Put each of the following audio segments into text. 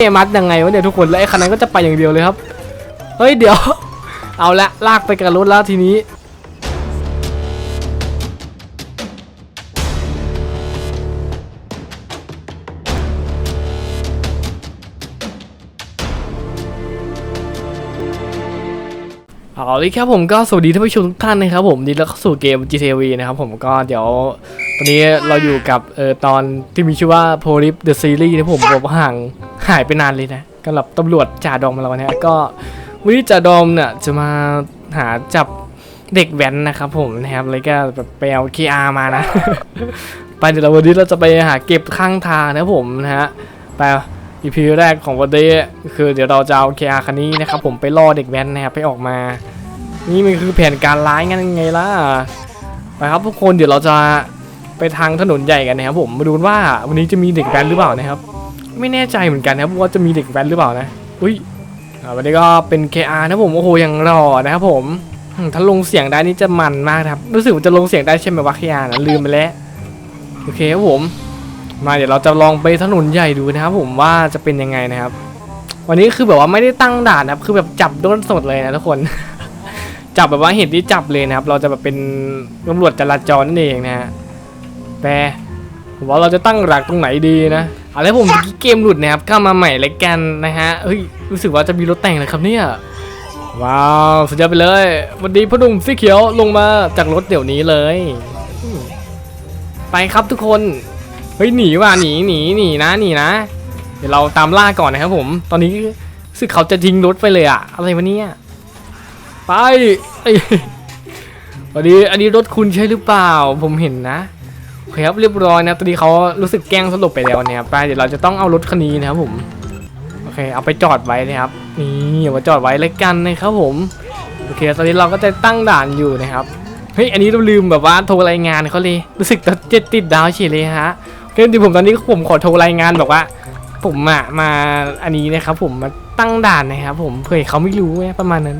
เอมัดยังไงวะเนี่ยทุกคนแล้วไอ้คันนั้นก็จะไปอย่างเดียวเลยครับ เฮ้ยเดี๋ยว เอาละลากไปกับรถแล้วทีนี้ เอาเลยครับผมก็สวัสดีท่านผู้ชมทุกท่านนะครับผมดีแล้วเข้าสู่เกม GTV นะครับผมก็เดี๋ยวตอนนี้เราอยู่กับเออตอนที่มีชื่อว่า Police the Series นะผมผมห่าง หายไปนานเลยนะสำหรับตำรวจจ่าดอมมาแล้วนะก็วันนี้จ่าดอมเนี่ยจะมาหาจับเด็กแว้นนะครับผมนะครับแล้วก็แบบไปเอา KR มานะ ไปเดี๋ยวเราวันนี้เราจะไปหาเก็บข้างทางนะผมนะฮะไป EP แรกของวันนี้คือเดี๋ยวเราจะเอา KR คันนี้นะครับผมไปล่อเด็กแว้นนะครับไปออกมา นี่มันคือแผนการร้ายงั้นไงล่ะไปครับทุกคนเดี๋ยวเราจะไปทางถนนใหญ่กันนะครับผมมาดูว่าวันนี้จะมีเด็กแว้นหรือเปล่านะครับ ไม่แน่ใจเหมือนกันนะครับว่าจะมีเด็กแว้นหรือเปล่านะอุ้ยวันนี้ก็เป็น KR นะผมโอ้โหยังรอนะครับผมถ้าลงเสียงได้นี่จะมันมากนะครับรู้สึกว่าจะลงเสียงได้ใช่ไหมวะ KR นะลืมไปแล้วโอเคครับผม มาเดี๋ยวเราจะลองไปถนนใหญ่ดูนะครับผมว่าจะเป็นยังไงนะครับ วันนี้คือแบบว่าไม่ได้ตั้งด่านนะครับ คือแบบจับโดนสดเลยนะทุกคนจับแบบว่าเห็นที่จับเลยนะครับ เราจะแบบเป็นตำรวจจราจรนั่นเองนะฮะแต่ผมว่าเราจะตั้งหลักตรงไหนดีนะ อะไรผมเกมหลุดนะครับก็มาใหม่เลยกันนะฮะเฮ้ยรู้สึกว่าจะมีรถแต่งเลยครับเนี่ยว้าวสุดยอดไปเลย วันนี้พ่อหนุ่มสีเขียวลงมาจากรถเดี๋ยวนี้เลย ไปครับทุกคนเฮ้ยหนีว่ะหนีหนีหนีนะหนีนะ เดี๋ยวเราตามล่าก่อนนะครับผม ตอนนี้รู้สึกเขาจะทิ้งรถไปเลยอะอะไรวะเนี่ยไปวันนี้อันนี้รถคุณใช่หรือเปล่า ผมเห็นนะ โอเคครับเรียบร้อยนะตอนนี้เขารู้สึกแกล้งสลบไปแล้วเนี่ยไปเดี๋ยวเราจะต้องเอารถคันนี้นะครับผมโอเคเอาไปจอดไว้นะครับนี่เอามาจอดไว้เลยกันนะครับผมโอเคตอนนี้เราก็จะตั้งด่านอยู่นะครับเฮ้ยอันนี้เราลืมแบบว่าโทรรายงานเขาเลยรู้สึกจะติดดาวเฉยเลยฮะโอเคเดี๋ยวผมตอนนี้ผมขอโทรรายงานแบบว่า ผมอะมาอันนี้นะครับผมมาตั้งด่านนะครับผมเผื่อเขาไม่รู้ไงประมาณนั้น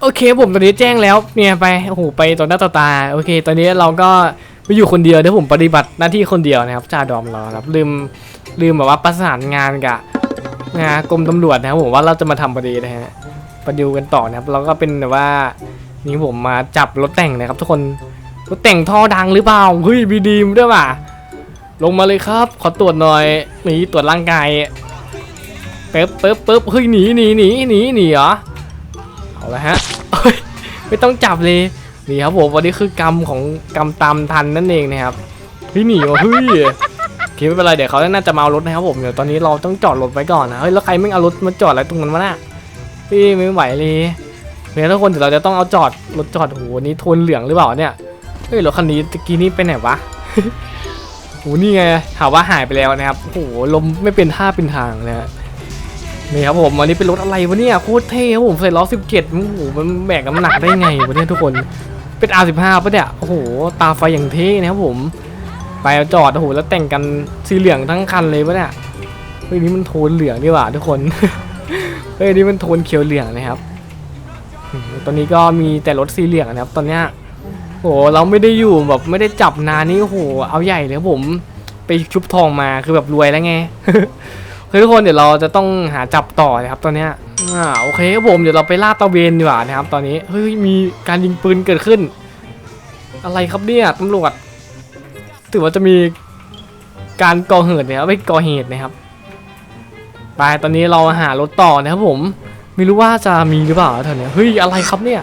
โอเคผมตอนนี้แจ้งแล้วเนี่ยไปโอ้โหไปต่อหน้าต่อตาโอเค ตอนนี้เราก็ ไปอยู่คนเดียวเดี๋ยวผมปฏิบัติหน้าที่คนเดียวนะครับจ่าดอมเราครับลืมลืมแบบว่าประสานงานกับงานกรมตำรวจนะครับผมว่าเราจะมาทำพอดีนะฮะไปดูกันต่อนะครับเราก็เป็นแบบว่านี่ผมมาจับรถแต่งนะครับ ทุกคนรถแต่งท่อดังหรือเปล่าเฮ้ยบีดีมด้วยว่ะลงมาเลยครับ ขอตรวจหน่อยนี่ตรวจร่างกายเป๊บเป๊บเป๊บเฮ้ยหนีหนีหนีหนีหนีเหรอเอาละฮะไม่ต้องจับเลย นี่ครับผมวันนี้คือกรรมของกรรมตามทันนั่นเองนะครับเฮ้ยหนีวะเฮ้ยโอเคไม่เป็นไรเดี๋ยวเขาน่าจะมาเอารถนะครับผมเดี๋ยวตอนนี้เราต้องจอดรถไว้ก่อนนะเฮ้ยแล้วใครไม่เอารถมาจอดอะไรตรงนั้นวะน่ะพี่ไม่ไหวเลยเนี่ยทุกคนเดี๋ยวเราจะต้องเอาจอดรถจอดโหนี่โทนเหลืองหรือเปล่าเนี่ยเฮ้ยรถคันนี้ตะกี้นี้ไปไหนวะโหนี่ไงถามว่าหายไปแล้วนะครับโอ้โหลมไม่เป็นท่าเป็นทางเลยฮะนี่ครับผมอันนี้เป็นรถอะไรวะเนี่ยโคตรเท่ครับผมใส่ล้อ17โอ้โหมันแบกน้ำหนักได้ไงวะเนี่ยทุกคน เป็น R15 ปะเนี่ย โอ้โห ตาไฟอย่างเท่นะครับผม ไปจอด โอ้โห แล้วแต่งกันสีเหลืองทั้งคันเลยปะเนี่ย เฮ้ยนี่มันโทนเหลืองดีกว่าทุกคน เฮ้ยนี่มันโทนเขียวเหลืองนะครับ ตอนนี้ก็มีแต่รถสีเหลืองนะครับ ตอนเนี้ยโอ้โหเราไม่ได้อยู่แบบไม่ได้จับนานนี่โอ้โหเอาใหญ่เลยครับผม ไปชุบทองมาคือแบบรวยแล้วไงเฮ้ยทุกคนเดี๋ยวเราจะต้องหาจับต่อนะครับตอนเนี้ย อ่าโอเคครับผมเดี๋ยวเราไปลาดตระเวนดีกว่านะครับ ตอนนี้เฮ้ยมีการยิงปืนเกิดขึ้น อะไรครับเนี่ยตำรวจ ถือว่าจะมีการก่อเหตุนะครับไม่ก่อเหตุนะครับไปตอนนี้เราหารถต่อนะครับผมไม่รู้ว่าจะมีหรือเปล่าแถวเนี้ยเฮ้ยอะไรครับเนี่ย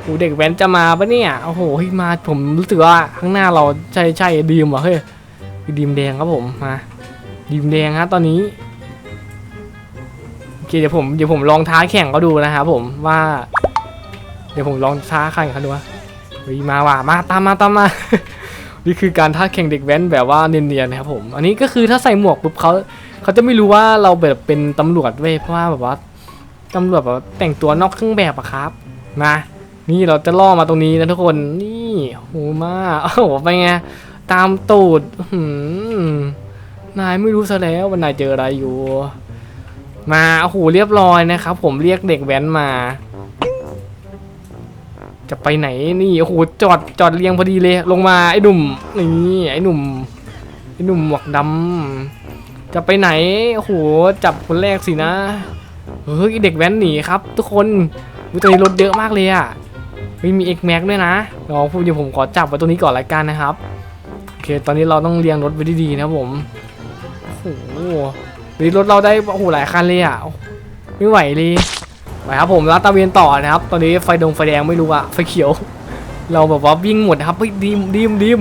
โอ้เด็กแว้นจะมาปะเนี่ยโอ้โหเฮ้ยมาผมรู้สึกว่าข้างหน้าเราใช่ใช่ดีมว่ะเฮ้ยดีมแดงครับผมมาดีมแดงฮะตอนนี้ เคเดี๋ยวผมเดี๋ยวผมลองท้าแข่งเขาดูนะครับผมว่า เดี๋ยวผมลองท้าแข่งเขาดูว่าเฮ้ยมาว่ะมาตามมาตามมา นี่คือการท้าแข่งเด็กแว้นแบบว่าเนียนๆนะครับผม อันนี้ก็คือถ้าใส่หมวกปุ๊บเขาเขาจะไม่รู้ว่าเราแบบเป็นตำรวจเว้ยเพราะว่าแบบว่าตำรวจแบบแต่งตัวนอกเครื่องแบบอะครับมานี่เราจะล่อมาตรงนี้นะทุกคนนี่โหมาโอ้โหไปไงตามตูดหือนายไม่รู้ซะแล้วว่านายเจออะไรอยู่ มาโอ้โหเรียบร้อยนะครับผมเรียกเด็กแว้นมา จะไปไหนนี่โอ้โหจอดจอดเรียงพอดีเลยลงมาไอ้หนุ่มนี่ไอ้หนุ่มไอ้หนุ่มหมวกดำจะไปไหนโอ้โหจับคนแรกสินะเฮ้ยเด็กแว้นหนีครับ ทุกคนอุ๊ยตอนนี้รถเยอะมากเลยอะเฮ้ยมีเอ็กแม็กด้วยนะเดี๋ยวผมเดี๋ยวผมขอจับไว้ตรงนี้ก่อนละกันนะครับโอเค ตอนนี้เราต้องเรียงรถไว้ดีๆนะผมโอ้โห นี่รถเราได้โอ้โหหลายคันเลยอะไม่ไหวเลยไปครับผมลาดตระเวนต่อนะครับ ตอนนี้ไฟดงไฟแดงไม่รู้อะไฟเขียว เราแบบว่าวิ่งหมดครับเฮ้ยดีมดีมดีม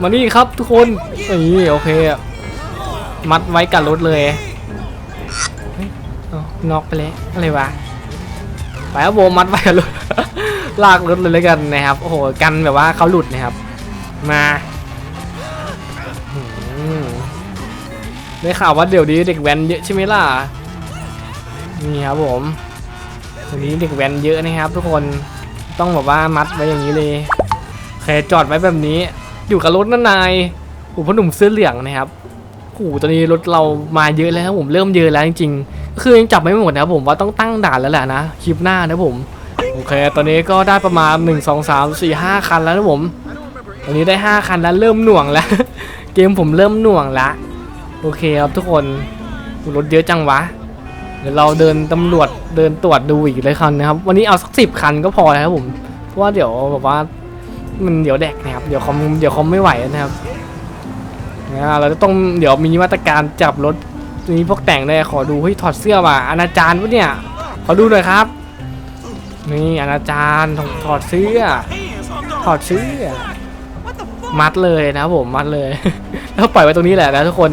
มานี่ครับทุกคนนี่โอเค มัดไว้กับรถเลยนอกไปแล้วอะไรวะไปครับโบมัดไว้กับรถลากรถเลยแล้วกันนะครับโอ้โหกันแบบว่าเขาหลุดนะครับ มา ได้ข่าวว่าเดี๋ยวนี้เด็กแว้นเยอะใช่ไหมล่ะ นี่ครับผมเดี๋ยวนี้เด็กแว้นเยอะนะครับ ทุกคนต้องแบบว่ามัดไว้อย่างนี้เลยแค่จอดไว้แบบนี้ อยู่กับรถนั่นนายโอ้พ่อหนุ่มเสื้อเหลืองนะครับโอ้ตอนนี้รถเรามาเยอะแล้วครับผมเริ่มเยอะแล้วจริงๆคือยังจับไม่หมดนะครับผมว่าต้องตั้งด่านแล้วแหละนะคลิปหน้านะผมโอเค ตอนนี้ก็ได้ประมาณ 1 2 3 4 5 คันแล้วนะผมตอนนี้ได้ 5 คันแล้วเริ่มหน่วงแล้ว เกมผมเริ่มหน่วงละ โอเคครับทุกคนรถเยอะจังวะ เดี๋ยวเราเดินตำรวจเดินตรวจดูอีกเลยคันนะครับ วันนี้เอาสักสิบคันก็พอแล้วครับผมเพราะว่าเดี๋ยวแบบว่ามันเดี๋ยวแดกนะครับ เดี๋ยวคอมเดี๋ยวคอมไม่ไหวนะครับอ่าเราจะต้องเดี๋ยวมีมาตรการจับรถมีพวกแต่งเลยขอดูเฮ้ยถอดเสื้อว่ะอนาจารปะเนี่ย ขอดูหน่อยครับ นี่อนาจารถอดถอดเสื้อ ถอดเสื้อ มัดเลยนะครับผมมัดเลย แล้วปล่อยไว้ตรงนี้แหละนะทุกคน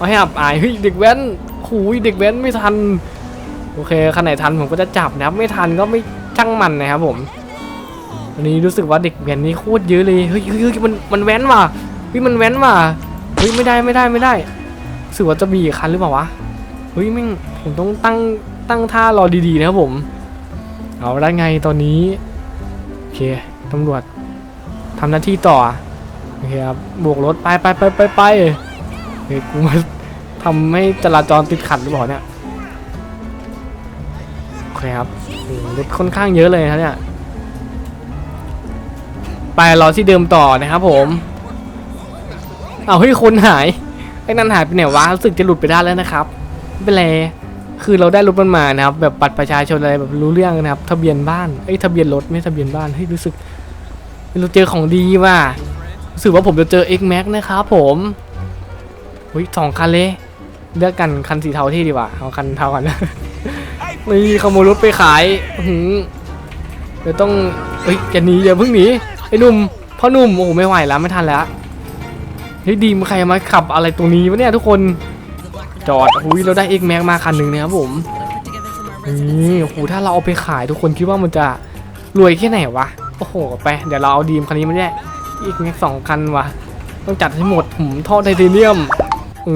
เอาให้อับอายเฮ้ยเด็กแว้นหูยเด็กแว้นไม่ทัน โอเคคันไหนทันผมก็จะจับนะครับไม่ทันก็ไม่ช่างมันนะครับผมวันนี้รู้สึกว่าเด็กแว้นนี่โคตรเยอะเลยเฮ้ยเฮ้ยเฮ้ยมันมันแว้นว่ะเฮ้ยมันแว้นว่ะเฮ้ยไม่ได้ไม่ได้ไม่ได้รู้สึกว่าจะมีอีกคันหรือเปล่าวะเฮ้ยแม่งผมต้องตั้งตั้งท่ารอดีๆนะครับผม เอาได้ไงตอนนี้โอเคตำรวจทำหน้าที่ต่อโอเคครับบวกรถไปไปไปไปไป เฮ้ยกูมาทำให้จราจรติดขัดหรือเปล่าเนี่ยโอเคครับรถค่อนข้างเยอะเลยนะเนี่ย ไปรอที่เดิมต่อนะครับผม เอาเฮ้ยคนหายไอ้นั่นหายไปไหนวะรู้สึกจะหลุดไปได้แล้วนะครับไม่เป็นไรคือเราได้รถมันมานะครับ แบบบัตรประชาชนอะไรแบบรู้เรื่องนะครับ ทะเบียนบ้านไอ้ยทะเบียนรถไม่ทะเบียนบ้านเฮ้ยรู้สึกเราเจอของดีว่ะรู้สึกว่าผมจะเจอ X Max นะครับผม เฮ้ยสองคันเลย เลือกกันคันสีเทาที่ดีกว่า เอาคันเทากันนี่ขโมยรถไปขายหือเดี๋ยวต้องเฮ้ยอย่าหนีอย่าเพิ่งหนีไอ้หนุ่มพ่อหนุ่มโอ้โหไม่ไหวแล้วไม่ทันแล้วเฮ้ยดีมใครมาขับอะไรตรงนี้วะเนี่ยทุกคนจอดหุยเราได้เอกแม็กมาคันหนึ่งนะครับผมนี่โอ้โหถ้าเราเอาไปขายทุกคนคิดว่ามันจะรวยแค่ไหนวะโอ้โหไปเดี๋ยวเราเอาดีมคันนี้มาแยกอีกแม็กสองคันวะต้องจัดให้หมดผมท่อไทเทเนียม เอ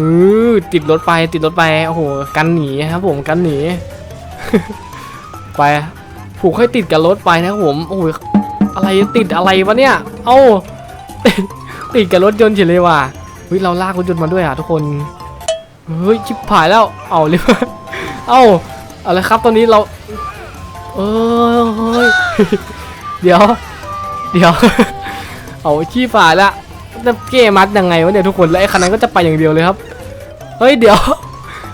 อติดรถไปติดรถไปโอ้โหกันหนีครับผมกันหนี ไปผูกให้ติดกับรถไปนะครับผมโอ้โหอะไรติดอะไรวะเนี่ย เอ้าติดกับรถยนต์เฉยเลยว่ะเฮ้ยเราลากรถยนต์มาด้วยอะทุกคนเฮ้ยชิบหายแล้วเอาเลยเอ้าอาละครับตอนนี้เรา เออเฮ้ยเดี๋ยว เดี๋ยว เอาชีพหายละ จะเก้มัดยังไงวะเนี่ยทุกคนแล้วไอ้คันนั้นก็จะไปอย่างเดียวเลยครับ เฮ้ยเดี๋ยว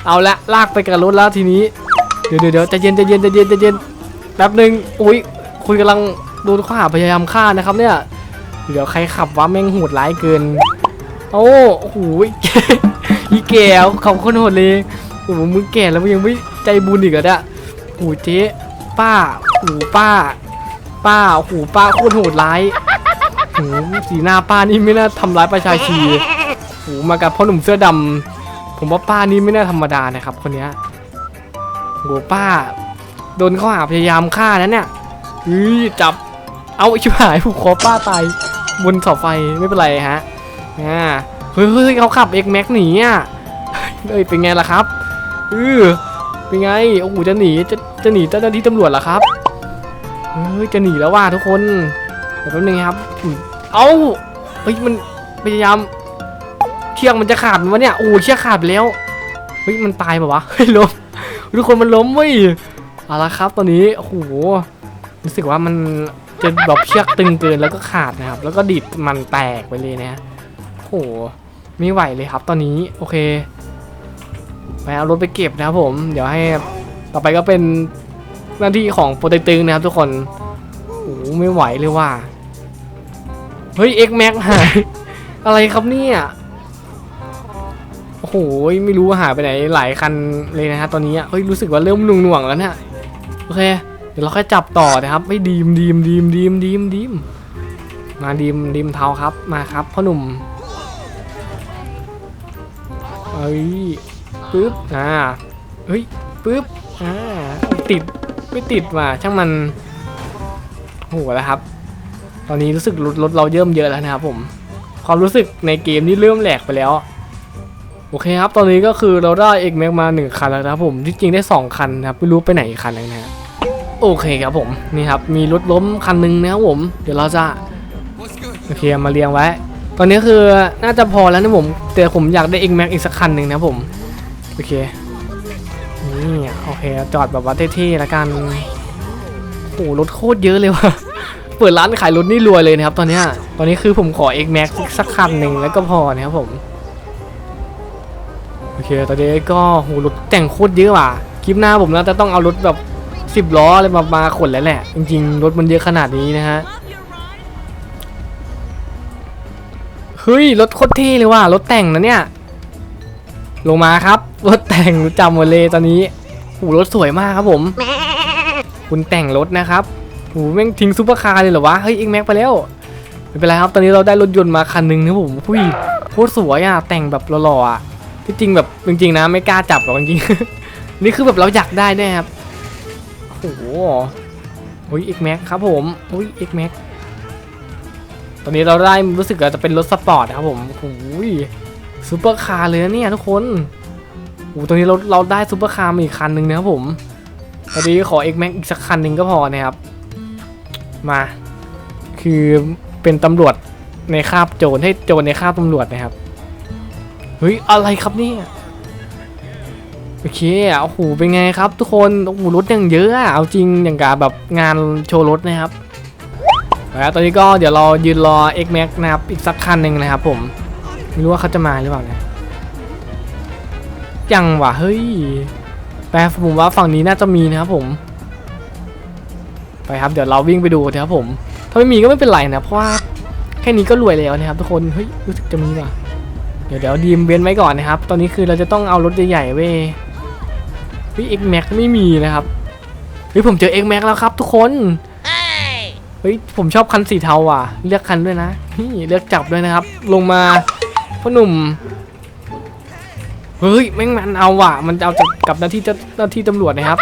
เอาละลากไปกับรถแล้วทีนี้ เดี๋ยวเดี๋ยวเดี๋ยวใจเย็นใจเย็นใจเย็นใจเย็นแป๊บหนึ่งอุ้ยคุณกำลังโดนข้อหาพยายามฆ่านะครับเนี่ย เดี๋ยวใครขับวะแม่งโหดร้ายเกิน โอ้โหอีแก่เขาคนโหดเลยโอ้โหมึงแก่แล้วมึงยังไม่ใจบุญอีกเหรอเนี่ยโอ้โหเจ๊ป้าโอ้โหป้า ป้าโอ้โหป้าโคตรโหดร้าย หสีหน้าป้านี่ไม่น่าทำร้ายประชาชีโอ้โหมากับพ่อหนุ่มเสื้อดำผมว่าป้านี่ไม่น่าธรรมดานะครับ คนนี้โหป้า โดนข้อหาพยายามฆ่านั้นเนี่ยเฮ้ยจับ เอาชิบหายผูกคอป้าตายบนเสาไฟไม่เป็นไรฮะอ่าเฮ้ยเฮ้ยเขาขับ X Max หนีอะเฮ้ยเป็นไงล่ะครับเออเป็นไงโอ้โหจะหนีจะจะหนีเจ้าหน้าที่ตำรวจเหรอครับเฮ้ยจะหนีแล้วว่ะทุกคนเดี๋ยวแป๊บนึงครับ เอ้าเฮ้ยมันพยายามเชือกมันจะขาดมั้ยวะเนี่ยโอ้เชือกขาดไปแล้วเฮ้ยมันตายป่าวะเฮ้ยล้มทุกคนมันล้มเว้ยเอาละครับ ตอนนี้โอ้โหรู้สึกว่ามันจะแบบเชือกตึงเกินแล้วก็ขาดนะครับ แล้วก็ดิดมันแตกไปเลยนะโอ้โหไม่ไหวเลยครับ ตอนนี้โอเคไปเอารถไปเก็บนะครับผม เดี๋ยวให้ต่อไปก็เป็นหน้าที่ของโปรเตตึงนะครับทุกคนโอ้ไม่ไหวเลยว่ะ เฮ้ย X Max หาย อะไรครับเนี่ยโอ้โหไม่รู้ว่าหายไปไหนหลายคันเลยนะฮะตอนนี้เฮ้ยรู้สึกว่าเริ่มหน่วงๆแล้วเนี่ยโอเค เดี๋ยวเราค่อยจับต่อนะครับไม่ดีมดีมดีมดีมดีมดีมมาดีมดีมเท้าครับมาครับพ่อหนุ่มเอ้ยปึ๊บอ่าเฮ้ยปึ๊บอ่าติดไม่ติดว่ะช่างมันโหแล้วครับ ตอนนี้รู้สึกรถเราเยิ่มเยอะแล้วนะครับผม ความรู้สึกในเกมนี่เริ่มแหลกไปแล้ว โอเคครับ ตอนนี้ก็คือเราได้เอกแม็กมาหนึ่งคันแล้วนะครับผม ที่จริงได้สองคันนะครับ ไม่รู้ไปไหนอีกคันนึงนะฮะโอเคครับผม นี่ครับ มีรถล้มคันหนึ่งนะครับผม เดี๋ยวเราจะโอเคมาเรียงไว้ ตอนนี้คือน่าจะพอแล้วนะผม แต่ผมอยากได้ X Max อีกสักคันหนึ่งนะครับผม โอเค นี่โอเคจอดแบบว่าเท่ๆแล้วกันโอ้รถโคตรเยอะเลยว่ะ เปิดร้านขายรถนี่รวยเลยนะครับตอนนี้ตอนนี้คือผมขอ X Max สักคันหนึ่งแล้วก็พอนะครับผมโอเคตอนนี้ก็โหรถแต่งโคตรเยอะว่ะคลิปหน้าผมน่าจะต้องเอารถแบบสิบล้ออะไรมามาขนแล้วแหละ จริงๆ รถมันเยอะขนาดนี้นะฮะเฮ้ยรถโคตรเท่เลยว่ะรถแต่งนะเนี่ย ลงมาครับ รถแต่งจำหมดเลยตอนนี้หูรถสวยมากครับผม คุณแต่งรถนะครับ หูแม่งทิ้งซูเปอร์คาร์เลยเหรอวะ เฮ้ยเอ็กแม็กไปแล้ว ไม่เป็นไรครับ ตอนนี้เราได้รถยนต์มาคันหนึ่งนะผมพุ้ยโคตรสวยอะ แต่งแบบหล่อๆอะ ที่จริงแบบจริงๆนะไม่กล้าจับหรอกจริงๆ นี่คือแบบเราอยากได้แน่ครับ โอ้โหอุ้ย X Max ครับผมอุ้ย X Max ตอนนี้เราได้รู้สึกว่าจะเป็นรถสปอร์ตนะครับผมโอ้ยซูเปอร์คาร์เลยนะเนี่ยทุกคนโอ้ตอนนี้เราเราได้ซูเปอร์คาร์มาอีกคันหนึ่งนะครับผมตอนนี้ขอ X Max อีกสักคันหนึ่งก็พอนะครับ มา คือเป็นตำรวจในคาบโจรให้โจรในคาบตำรวจนะครับเฮ้ยอะไรครับเนี่ยโอเคอะโอ้โหเป็นไงครับทุกคนโอ้โหรถอย่างเยอะอะเอาจริงอย่างกับแบบงานโชว์รถนะครับแล้วตอนนี้ก็เดี๋ยวเรายืนรอ X Max นะครับอีกสักคันหนึ่งนะครับผมไม่รู้ว่าเขาจะมาหรือเปล่านี่ยังวะเฮ้ยแปลผมว่าฝั่งนี้น่าจะมีนะครับผม ไปครับเดี๋ยวเราวิ่งไปดูนะครับผมถ้าไม่มีก็ไม่เป็นไรนะเพราะว่าแค่นี้ก็รวยแล้วนะครับทุกคนเฮ้ยรู้สึกจะมีว่ะเดี๋ยวเดี๋ยวดีมเว้นไว้ก่อนนะครับ ตอนนี้คือเราจะต้องเอารถใหญ่ๆเว้ยเฮ้ย X Max ไม่มีนะครับเฮ้ยผมเจอ X Max แม็แล้วครับ ทุกคนเฮ้ยผมชอบคันสีเทาอะ เลือกคันด้วยนะนี่เลือกจับด้วยนะครับ ลงมาพ่อหนุ่มเฮ้ยแม่งมันเอาว่ะ มันจะเอาจากกับหน้าที่เจ้าหน้าที่ตำรวจนะครับ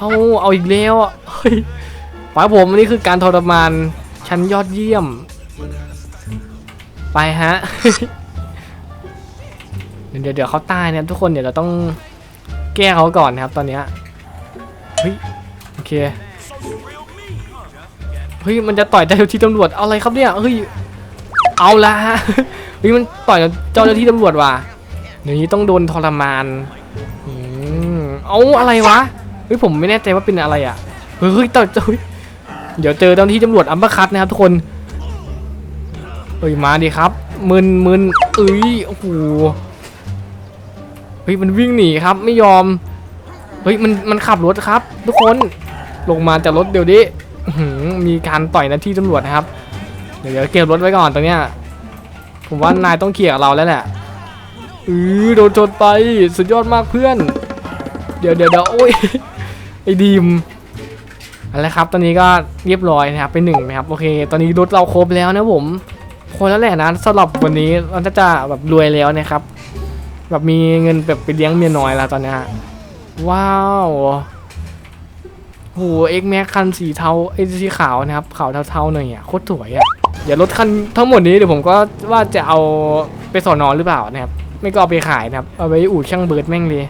เอาเอาอีกแล้วอะเฮ้ย ป้าผมอันนี้คือการทรมานชั้นยอดเยี่ยม ไปฮะ เดี๋ยวเดี๋ยวเขาตายเนี่ยทุกคนเดี๋ยวเราต้องแก้เขาก่อนนะครับ ตอนเนี้ยเฮ้ยโอเคเฮ้ยมันจะต่อยเจ้าหน้าที่ตำรวจเอาอะไรครับเนี่ยเฮ้ยเอาละฮะเฮ้ยมันต่อยเจ้าหน้าที่ตำรวจว่ะเดี๋ยวนี้ต้องโดนทรมานอืมเอาอะไรวะเฮ้ยผมไม่แน่ใจว่าเป็นอะไรอะเฮ้ยต่อยเฮ้ย เดี๋ยวเจอเจ้าหน้าที่ตำรวจอัมบัคัตนะครับทุกคนเฮ้ยมาดิครับมึนมึนเอ้ยโอ้โหเฮ้ยมันวิ่งหนีครับไม่ยอมเฮ้ยมันมันขับรถครับ ทุกคนลงมาจากรถเดี๋ยวดิมีการต่อยหน้าที่ตำรวจนะครับ เดี๋ยวเก็บรถไว้ก่อนตรงเนี้ยผมว่านายต้องเคลียเราแล้วแหละอือโดนชนไปสุดยอดมากเพื่อน เดี๋ยวเดี๋ยวเดี๋ยวโอ้ยไอ้ดีม อะไรครับตอนนี้ก็เรียบร้อยนะครับเป็นหนึ่งนะครับโอเค ตอนนี้รถเราครบแล้วนะผมพอแล้วแหละนะสำหรับวันนี้เราจะจะแบบรวยแล้วนะครับ แบบมีเงินแบบไปเลี้ยงเมียน้อยแล้วตอนนี้ว้าวโหเอ็กแม็กคันสีเทาไอ้สีขาวนะครับขาวเทาๆหน่อยอะโคตรสวยอะเดี๋ยวรถคันทั้งหมดนี้เดี๋ยวผมก็ว่าจะเอาไปสอนอนหรือเปล่านะครับ ไม่ก็เอาไปขายนะครับ เอาไปอู่ช่างเบิร์ดแม่งเลย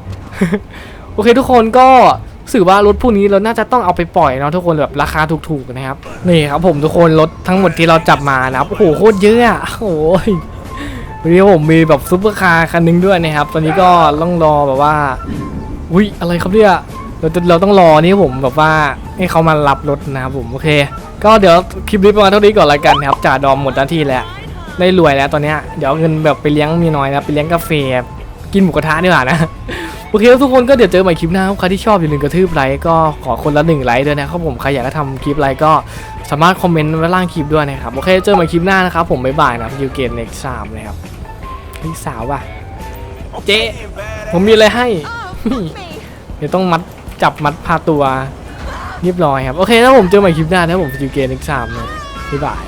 โอเคทุกคนก็ สื่อว่ารถพวกนี้เราน่าจะต้องเอาไปปล่อยเนาะทุกคนแบบราคาถูกๆนะครับนี่ครับผมทุกคนรถทั้งหมดที่เราจับมานะครับโอ้โหโคตรเยอะอะโอ้ยวันนี้ผมมีแบบซุปเปอร์คาร์คันหนึงด้วยนะครับ ตอนนี้ก็ต้องรอแบบว่าอุ้ยอะไรครับเนี่ยเราจะเราต้องรอนี่ผมแบบว่าให้เขามารับรถนะครับผมโอเค ก็เดี๋ยวคลิปนี้ประมาณเท่านี้ก่อนละกันนะครับจ่าดอมหมดหน้าที่แล้วได้รวยแล้วตอนเนี้ยเดี๋ยวเงินแบบไปเลี้ยงมีน้อยนะไปเลี้ยงกาแฟกินหมูกระทะดีกว่านะ โอเคครับทุกคนก็เดี๋ยวเจอใหม่คลิปหน้าครับใครที่ชอบอย่าลืมกระทืบไลค์ก็ขอคนละหนึ่งไลค์ด้วยนะครับผมใครอยากจะทำคลิปอะไรก็สามารถคอมเมนต์ไว้ล่างคลิปด้วยนะครับโอเคเจอใหม่คลิปหน้านะครับผมบ๊ายบายนะพิวเกนเน็กสามนะครับพี่สาวว่ะเจ๊ผมมีอะไรให้ เดี๋ยวต้องมัดจับมัดพาตัวเรียบร้อยครับ โอเคถ้าผมเจอใหม่คลิปหน้านะผมฟิวเกนเอีกสามนะบ๊ายบาย